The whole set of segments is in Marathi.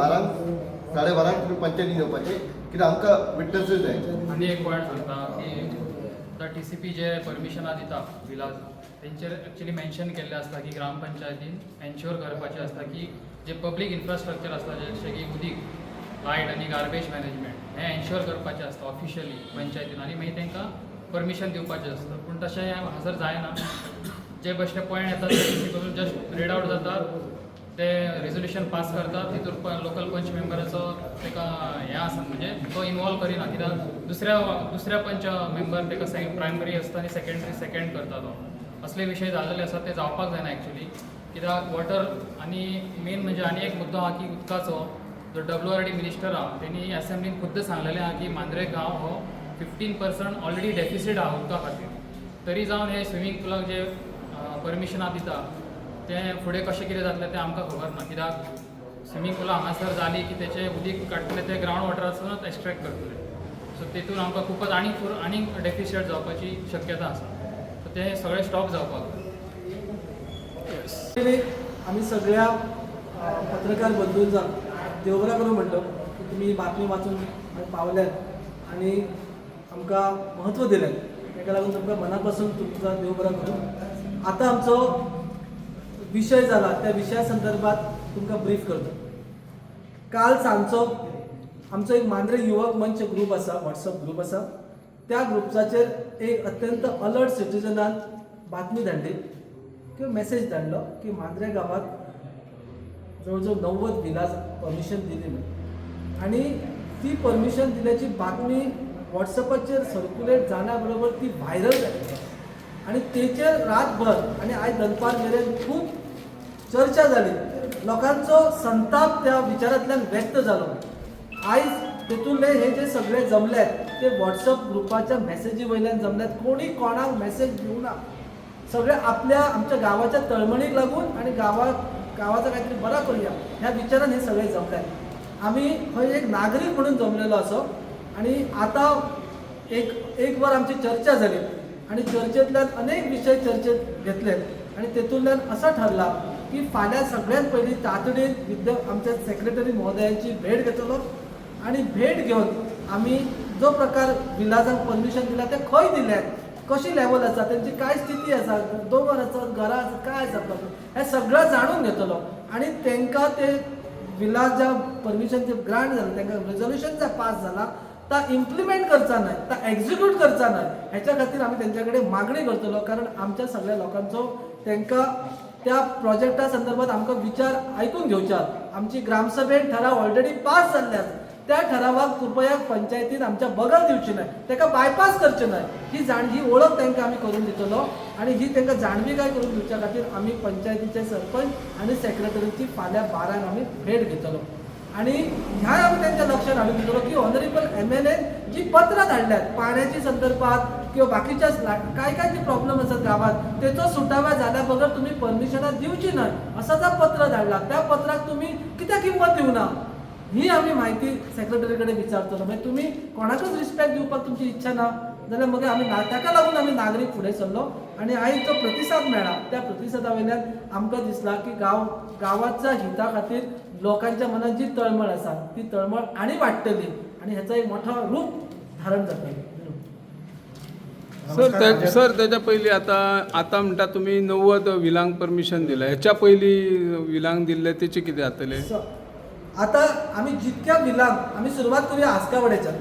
बारांक साडे बारांक तुमी पंचायतीन येवपाचें कित्याक आमकां विटनसीस जाय आनी एक पॉयंट सांगता की आतां टी सी पी जे परमिशनां दिता विलाज तेंचेर एक्चुली मेन्शन केल्लें आसता की ग्रामपंचायतीन एन्श्योर करपाचें आसता की जे पब्लीक इन्फ्रास्ट्रक्चर आसता जशें की उदीक लायट आनी गार्बेज मॅनेजमेंट हें एन्श्योर करपाचें आसता ऑफिशियली पंचायतीन. आनी मागीर तांकां परमिशन दिवपाचें आसता पूण तशें हें हांगासर जायना. जे बशे पॉयंट येतात ते जस्ट रेड आवट जातात. ते रेझोल्युशन पास करतात. तितूर लोकल पंच मेंबराचो ताका हें आसा म्हणजे तो इनवॉल्व करिना. कित्याक दुसऱ्या दुसऱ्या पंच मेंबर ताका से प्रायमरी आसता आनी सेकंडरी सेकंड करता तो असले विशय जाल्ले आसा ते जावपाक जायना एक्चुली कित्याक वॉटर आनी मेन म्हणजे आनी एक मुद्दो आहा की उदकाचो जो डब्ल्यू आर डी मिनिस्टर आहा तेणी असेंब्लीन खुद्द सांगलेलें आहा की मांद्रे गांव हो फिफ्टीन पर्संट ऑलरेडी डेफिसीट आहा उदका खातीर. तरी जावन हे स्विमींग पुलाक जे परमिशनां दिता तें फुडें कशें कितें जातलें तें आमकां खबर ना. कित्याक स्विमींग पुलां हांगासर जाली की तेचे उदीक काडटले ते ग्रावंड वॉटरासूनच एक्स्ट्रॅक्ट करतले. सो तेतून आमकां खूपच आनीक फूर आनीक डेफिशियट जावपाची शक्यता आसा सो तें सगळें स्टॉप जावपाक. जाय आमी सगळ्या पत्रकार बंधूंचा देवबरा करून म्हणलो की तुम्ही बातमी वाचून पावल्यात आनी आमकां म्हत्व दिलें ताका लागून तुमकां मना पासून तुमचा देव बरा करूं. आतां आमचो विशय जाला त्या विशया संदर्भात तुमकां ब्रीफ करतो. काल सांजचो आमचो एक मांद्रे युवक मंच ग्रूप आसा व्हॉट्सअप ग्रूप आसा. त्या ग्रुप्साचेर एक अत्यंत अलर्ट सिटिजनान बातमी धाडली. किंवा मेसेज धाडलो की मांद्रे गावात जवळ जवळ नव्वद विलास परमिशन दिली म्हणून आणि ती परमिशन दिल्याची बातमी व्हॉट्सअपाचेर सर्क्युलेट जाण्याबरोबर ती व्हायरल जाली आणि तेचेर रातभर आणि आयज दनपार मेरेन खूब चर्चा जाली लोकांचो संताप त्या विचारांतल्यान व्यक्त जालो आयज तेतूंतले हे जे सगळे जमल्यात ते व्हॉट्सअप ग्रुपाच्या मेसेजी वयल्यान जमल्यात कोणी कोणाक मेसेज दिवना सगळे आपल्या आमच्या गावाच्या तळमळीक लागून आणि गावा गावाचा काहीतरी बरा करूया. ह्या विचारान हे सगळे जमल्यात आम्ही खंय एक नागरीक म्हणून जमलेलो असो. आणि आता एक एक वर आमची चर्चा जाली आणि चर्चेतल्यान अनेक विशय चर्चेत घेतलेत. आणि तेतूंतल्यान असा ठरला की फाल्यां सगळ्यात पयलीं तातडीन विद्या आमच्या सेक्रेटरी महोदयांची भेट घेतलो आणि भेट घेऊन आम्ही जो प्रकार विलासांक परमिशन दिला ते खंय दिल्यात कशी लेवल आसा? त्यांची काय स्थिती आसा? दोंगर आसात घरां आसात काय आसा हें सगळं जाणून घेतलो. आणि तांकां ते विलास ज्या परमिशनचे ग्रांट झालं तांकां रेझोल्युशन पास झाला. ता इम्प्लिमेंट करचा नाही ता एक्झिक्यूट करचा नाही ह्याच्या खातीर आम्ही त्यांच्याकडे मागणी करतलो कारण आमच्या सगळ्या लोकांचो तांकां त्या प्रोजेक्टा संदर्भात आमकां विचार आयकून घेवच्यात आमची ग्रामसभेत ठराव ऑलरेडी पास जाल्ले आसा त्या ठरावाक कृपया पंचायतीन आमच्या बगल दिवची नाही ताका बायपास करचे नाही. ही जाण ही ओळख तांकां आमी करून दितलो आणि ही तांकां जाणविकाय करून दिवच्या खातीर आमी पंचायतीचे सरपंच आणि सेक्रेटरीची फाल्यां बारांक आमी भेट घेतलो. आणि ह्या त्यांच्या लक्षात हाडून दितलो की honourable M L A ji पत्रां धाडल्यात पाण्याची संदर्भात किंवा बाकीच्या काय काय जे प्रॉब्लेम आसात गावात तेचो सुटाव्या झाल्या बगर तुम्ही परमिशनां दिवची नाही. असं जर पत्र धाडला त्या पत्राक तुम्ही कित्याक किंमत दिवना ही आम्ही माहिती सेक्रेटरी कडेन विचारतलो म्हणजे तुम्ही कोणाकच रिस्पेक्ट दिवपाक तुमची इच्छा ना. जाल्यार मग आम्ही ना ताका लागून आम्ही नागरीक फुडें सरलो आणि आयज जो प्रतिसाद मेळ्ळा त्या प्रतिसादा वयल्यान आमकां दिसला की गांव गांवाच्या हिता खातीर लोकांच्या मनात जी तळमळ आसा ती तळमळ आणि वाडटली आणि ह्याचा एक मोठा रूप धारण जातलें सर त्या सर त्याच्या पयलीं आतां आतां म्हणटा तुमी णव्वद विलांक परमिशन दिलें. हेच्या पयलीं विलांक दिल्ले तेचे कितें जातलें आता आम्ही जितक्या बिलांक आम्ही सुरुवात करूया आस्कावड्याच्या.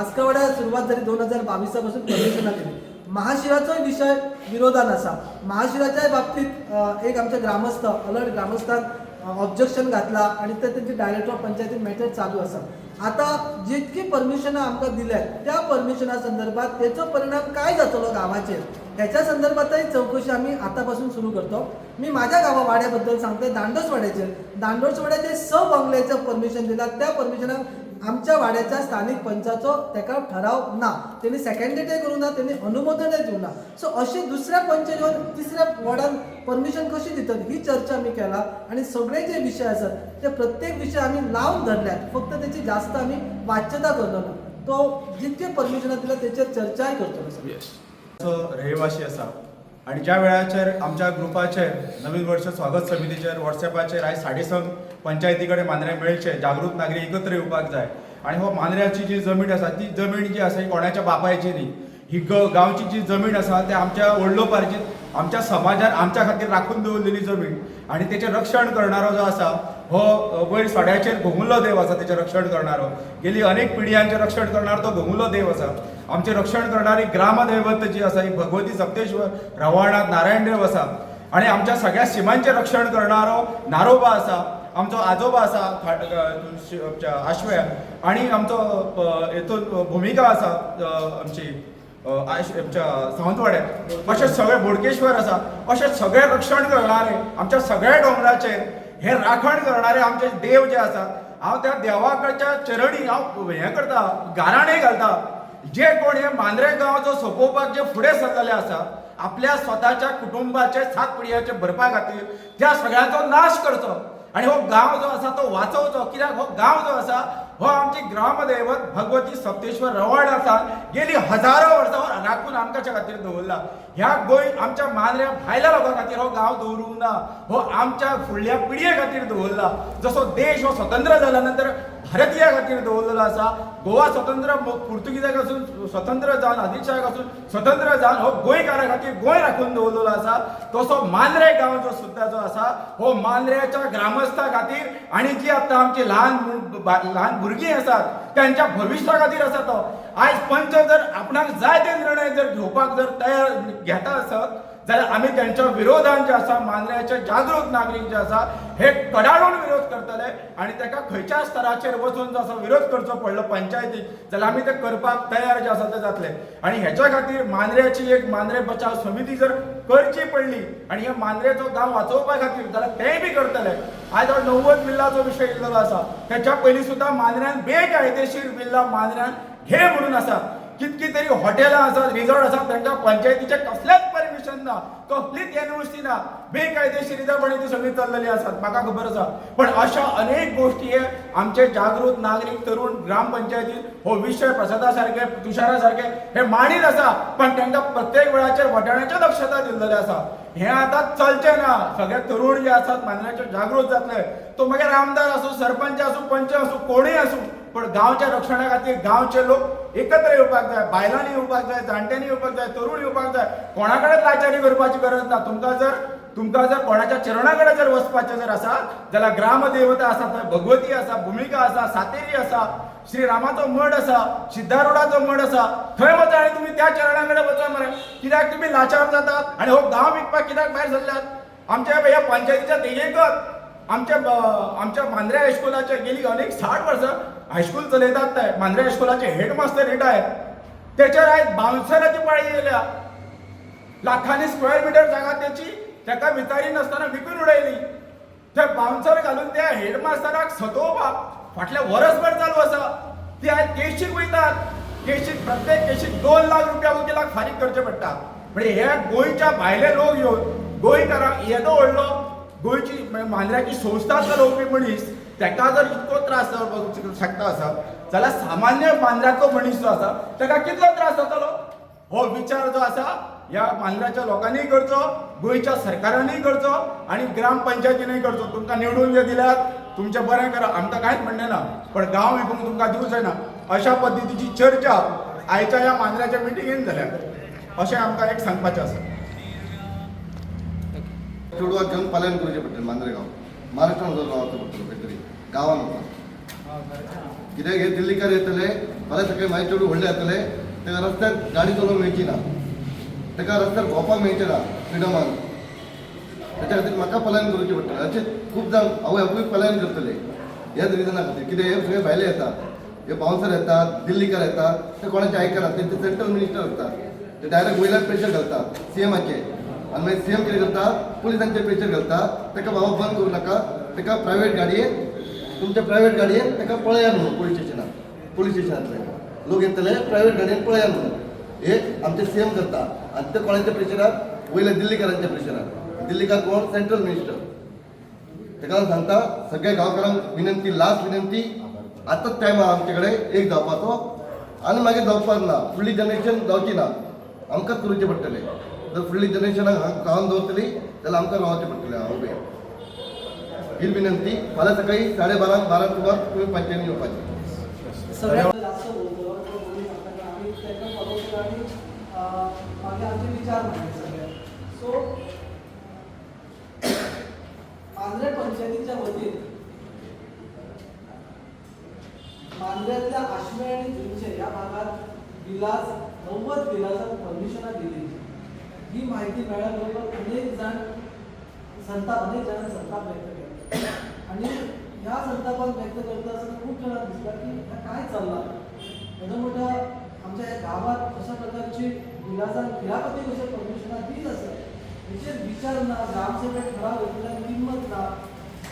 आस्कावड्या सुरुवात झाली दोन हजार बावीसा पासून परमिशनां दिली महाशिराचोय विषय विरोधान आसा महाशिराच्या बाबतीत एक आमचे ग्रामस्थ अलर्ट ग्रामस्थान ऑब्जेक्शन घातला आणि ते त्यांची डायरेक्टर ऑफ पंचायती मॅटर चालू आसा आता जितकी परमिशनां आमकां दिल्यात त्या परमिशना संदर्भात त्याचो परिणाम काय जातलो गावाचेर त्याच्या संदर्भातही चौकशी आम्ही आतापासून सुरू करतो. मी माझ्या गावा वाड्याबद्दल सांगते दांडोसवाड्याचे. दांडोसवाड्याचे स बंगल्याचं परमिशन दिला त्या परमिशनाक आमच्या वाड्याच्या स्थानिक पंचाचो तेका ठराव ना. त्यांनी सेकंडेटय करूं ना त्यांनी अनुमोदनय दिवं ना. सो अशी दुसऱ्या पंच येवन तिसऱ्या वॉर्डान परमिशन कशी दितात ही चर्चा आम्ही केला. आणि सगळे जे विषय आसात ते प्रत्येक विषय आम्ही लावून धरल्यात. फक्त त्याची जास्त आम्ही वाच्यता करलो ना तो जितके परमिशनां दिला त्याचेर चर्चाय करतलो रहिवासी असा. आणि ज्या वेळाचेर आमच्या ग्रुपाचेर नवीन वर्ष स्वागत समितीचेर व्हॉट्सॅपाचेर आयज साडे संक पंचायती कडेन मांद्रे मेळचे जागृत नागरीक एकत्र येवपाक जाय. आनी हो मांद्र्याची जी जमीन आसा ती जमीन जी आसा ही कोणाच्या बापायची न्ही. ही गांवची जी जमीन आसा ते आमच्या वडलोपार्जीत आमच्या समाजान आमच्या खातीर राखून दवरलेली जमीन आनी तेचें रक्षण करणारो जो आसा हो वयर सोड्याचेर घुमुल्लो देव आसा तेचें रक्षण करणारो. गेली अनेक पिढयांचें रक्षण करणारो तो घुमुल्लो देव आसा. आमचें रक्षण करणारी ग्रामदैवत जी आसा ही भगवती सप्तेश्वर रवळनाथ नारायण देव आसा. आनी आमच्या सगळ्या सिमांचें रक्षण करणारो नारोबा आसा आमचो आजोबा आसा फाट- अ, आमच्या आनी आमचो हेतून भुमिका आसा आमची. आमच्या सावंतवाड्यात. अशें सगळे बोडकेश्वर आसा अशें सगळें रक्षण करणारे आमच्या सगळ्या डोंगराचेर हे राखण करणारे आमचे देव जे आसा हांव त्या देवाकडच्या चरणी हांव हें करता गाराणें घालता. जे कोण हे मांद्रे गांव जो सोंपोवपाक जे फुडें सरलेले आसा आपल्या स्वताच्या कुटुंबाचे सात पिळग्याचे भरपा खातीर त्या सगळ्यांचो नाश करचो. आनी हो गांव जो आसा तो वाचोवचो. कित्याक? हो गांव जो आसा हो आमची ग्रामदैवत भगवती सप्तेश्वर रवळ आसा गेली हजारो राखून आमच्या खातीर दवरला. ह्या गोंय आमच्या मांद्र्या भायल्या लोकां खातीर हो गांव दवरूंक ना. हो आमच्या फुडल्या पिळये खातीर दवरला. जसो देश हो स्वतंत्र जाल्या नंतर भारतीया खातीर दवरलेलो आसा. गोवा स्वतंत्र पुर्तुगीजाक आसून स्वतंत्र जावन आदिलशाह आसून स्वतंत्र जावन हो गोंयकारा खातीर गोंय राखून दवरलेलो आसा. तसो मांद्रे गांव जो सुद्दां जो आसा हो मांद्र्याच्या ग्रामस्था खातीर आनी जी आतां आमची ल्हान ल्हान भुरगीं आसात त्यांच्या भविश्या खातीर आसा तो. आयज पंच जर आपणाक जाय ते निर्णय जर घेवपाक जर तयार घेता आसत जाल्यार आमी त्यांच्या विरोधान जे आसा मांद्र्याचे जागृत नागरीक जे आसा हे कडाडून विरोध करतले आनी ताका खंयच्या स्तराचेर वचून जो आसा विरोध करचो पडलो पंचायतीक जाल्यार आमी ते करपाक तयार जे आसा ते जातले. आनी हेच्या खातीर मांद्र्याची एक मांद्रे बचाव समिती जर करची पडली आनी हे मांद्रेचो गांव वाचोवपा खातीर जाल्यार तेंय बी करतले. आयज हो णव्वद बिल्लाचो विशय येयल्लो आसा तेच्या पयलीं सुद्दां मांद्र्यान बेकायदेशीर विल्ला मांद्र्यान हे म्हणून आसा कितकी तरी हॉटेलां आसात रिसॉर्ट आसात तांकां पंचायतीचे कसलेंच परमिशन ना कसलीच एनओसी ना बेकायदेशीरपणी ती सगळी चल्लेली आसात म्हाका खबर आसा पण अशा अनेक गोश्टी हे आमचे जागृत नागरीक तरुण ग्रामपंचायतीत हो विशय प्रसादा सारखे तुषारा सारखे हे मांडीत आसा पण तांकां प्रत्येक वेळाचेर वटाण्याचे दक्षता दिल्लेलें आसा हे आतां चलचें ना. सगळे तरुण जे आसात मानण्याचे जागृत जातले तो मागीर आमदार आसूं सरपंच आसूं पंच आसूं कोणूय आसूं पण गांवच्या रक्षणा खातीर गांवचे लोक एकत्र येवपाक जाय बायलांनी येवपाक जाय जाणट्यांनी येवपाक जाय तरुण येवपाक जाय कोणा कडेन लाचारी करपाची गरज ना? तुमकां जर तुमकां जर कोणाच्या चरणा कडेन जर वचपाचें जर आसा जाल्यार ग्रामदेवता आसा थंय भगवती आसा भुमिका आसा सातेरी आसा श्री रामाचो मठ आसा सिद्धारुडाचो मठ आसा थंय वचा आनी तुमी त्या चरणा कडेन वचा मरे. कित्याक तुमी लाचार जातात आनी हो गांव विकपाक कित्याक भायर सरल्यात आमच्या ह्या पंचायतीच्या देगेकच आमच्या आमच्या मांद्रे हायस्कुलाच्या गेली अनेक साठ वर्सां हायस्कूल चलयतात ते मांद्रे हायस्कुलाचे हेडमास्तर रिटायर त्याच्यावर आयज बाउन्सराची पाळी येयल्या लाखांनी स्क्वेअर मिटर जागा त्याची. त्याका विचारी नसताना विकून उडयली ते बाउन्सर घालून त्या हेडमास्टराक सदोवप फाटल्या वर्सभर चालू आसा ती आयज केशीक वयतात केशीक प्रत्येक केशीक दोन लाख रुपया वकिलाक फारीक करचे पडटा म्हणजे हे गोंयच्या भायले लोक येवन गोंयकारांक येदो व्हडलो गोंयची मांद्र्याची संस्था जर चलोवपी मनीस ताका जर इतको त्रास जावपाक शकता आसा? जाल्यार सामान्य मांद्र्याचो मनीस जो आसा ताका कितलो त्रास जातलो? हो विचार जो आसा ह्या मांद्र्याच्या लोकांनी करचो गोंयच्या सरकारांनी करचो आणि ग्रामपंचायतीनय करचो. तुमकां निवडून जे दिल्यात तुमचें बरें करा. आमकां कांयच म्हणणें ना. पण गांव विकूंक तुमकां दिवंक जायना. अशा पद्दतीची चर्चा आयच्या ह्या मांद्र्याच्या मिटिंगेन जाल्या. अशें आमकां एक सांगपाचें आसा. चेडवाक घेवन पलायन करचें पडटलें मांद्रेगांव महाराष्ट्रान वचून रावचो पडटलो खंय तरी गांवान वचून कित्याक हे दिल्लीकार येतले फाल्यां सकाळीं म्हाजे चेडूं व्हडले येतले. ताका रस्त्यार गाडी चलोवंक मेळची ना ताका रस्त्यार भोंवपाक मेळचें ना फ्रिडमान त्याच्या खातीर म्हाका पलायन करचें पडटलें अशें खूब जाण आवय आपूय पलायन करतले. ह्याच रिजना खातीर कित्याक हे सगळे भायले येतात. हे बाउन्सर येतात दिल्लीकार येतात. ते कोणाचे आयकनात ते सेंट्रल मिनिस्टर असतात. ते डायरेक्ट वयल्यान प्रेशर घालतात. सीएमाचे आनी मागीर सीएम कितें करता पुलिसांचे प्रेशर घालता ताका बाबा बंद करूं नाका ताका प्रायवेट गाडयेन तुमच्या प्रायवेट गाडयेन ताका पळया म्हणून पोलीस स्टेशनार पोलीस स्टेशनांतले लोक येतले प्रायवेट गाडयेन पळया म्हणून हे आमचे सीएम करता आनी ते कोणाच्या प्रेशरार वयल्या दिल्लीकारांच्या प्रेशरार दिल्लीकार कोण सेंट्रल मिनिस्टर ताका लागून सांगता सगळ्या गांवकारांक विनंती लास्ट विनंती आतांच टायम आहा आमचे कडेन एक जावपाचो आनी मागीर जावपाक ना फुडली जनरेशन जावची ना आमकांच करुचें पडटलें जर फुडली जनरेशनाक गांवांत दवरतली जाल्यार आमकां रावचें पडटलें हांव उबें ही विनंती फाल्यां सकाळी साडे बारांक सुमार तुमी पंचायतीन येवपाचें सगळ्यात विचार सो पंचायतीच्या वतीन मांद्र्यातल्या आश्मे आणि तुमचे या भागात विलास नव्वद विलासात परमिशनां दिली. ही माहिती मिळाल्याबरोबर अनेक जण संताप अनेक जण संताप व्यक्त केला आणि ह्या संतापात व्यक्त करत असताना खूप जणांना दिसला की ह्या काय चालला? एवढं मोठ्या आमच्या या गावात अशा प्रकारची विलासा क्रियापती कशा परमिशना दिली असतात? विशेष विचार ना ग्रामसभेत ठराव घेतला किंमत ना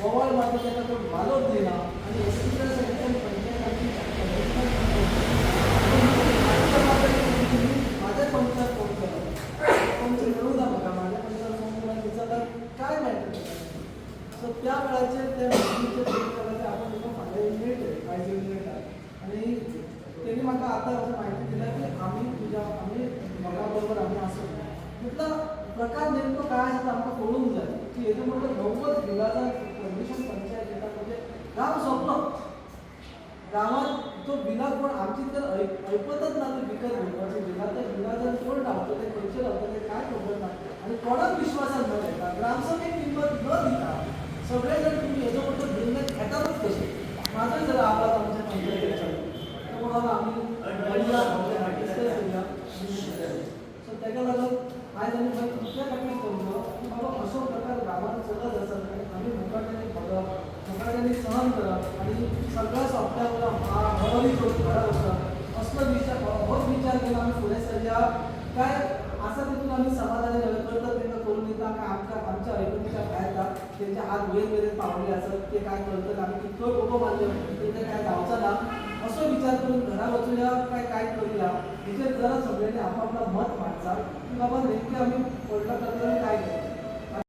मोबाईल मात्र त्याला तो मालव दिला आणि एस सगळ्या पंचायत माझ्या पंचायत फोन केला पंच मिळू द्या बघा माझ्या पंचायत फोन केला विचारला काय माहिती सो त्या वेळाचे त्या व्यक्तीचे फोन आपण तिथं फायदा युनिट आहे फायदा युनिट आहे आणि त्यांनी म्हाका आता असं माहिती दिलं की आम्ही तुझ्या आम्ही बरोबर आम्ही असो म्हटलं प्रकार नेमकं काय असतं आमकां कळून जाय की हेजे म्हटलं नव्वद बिलाचा परमिशन पंचायत येतात म्हणजे गाव सोंपलो. गावात तो बिला कोण आमची तर ऐक- ऐपतच ना तो विकत घेवपाचो बिला त्या बिलाजर कोण रावतो ते खंयचे रावतो ते काय खबर ना आणि कोणाक विश्वासान न घेता ग्रामसभेक किंमत न दिता सगळे जण तुम्ही हेजो मोठो निर्णय घेतातच कसे माझा जर आवाज आमच्या पंचायतीचा बाबा आम्ही डिस्कस केला सो ताका लागून आयज आमी खंय दुसऱ्या खातीर की बाबा असो प्रकार गांवांत चलत आसा काय आमी मुखाट्याने बघप मुखाट्याने सहन करप आणि सगळ्या सोंपत्या हरवली करून घरात वचप असलो विचार होच विचार केला आमी फुडें सरया काय आसा तितून आमी समाधानी जाले करतात तांकां करून दिता काय आमकां आमच्या ऐकणीच्या भायर जा तेंचे हात वयर मेरेन पावले असत ते काय करतात आम्ही कितलोय लोको मारले तेंचे काय जावचं ना असं विचार करून घरा काय काय करूया? हेचेर जरा सगळ्यांनी आपापला मत मांडचा की बाबा नेमके आम्ही पडला प्रकारे काय करतो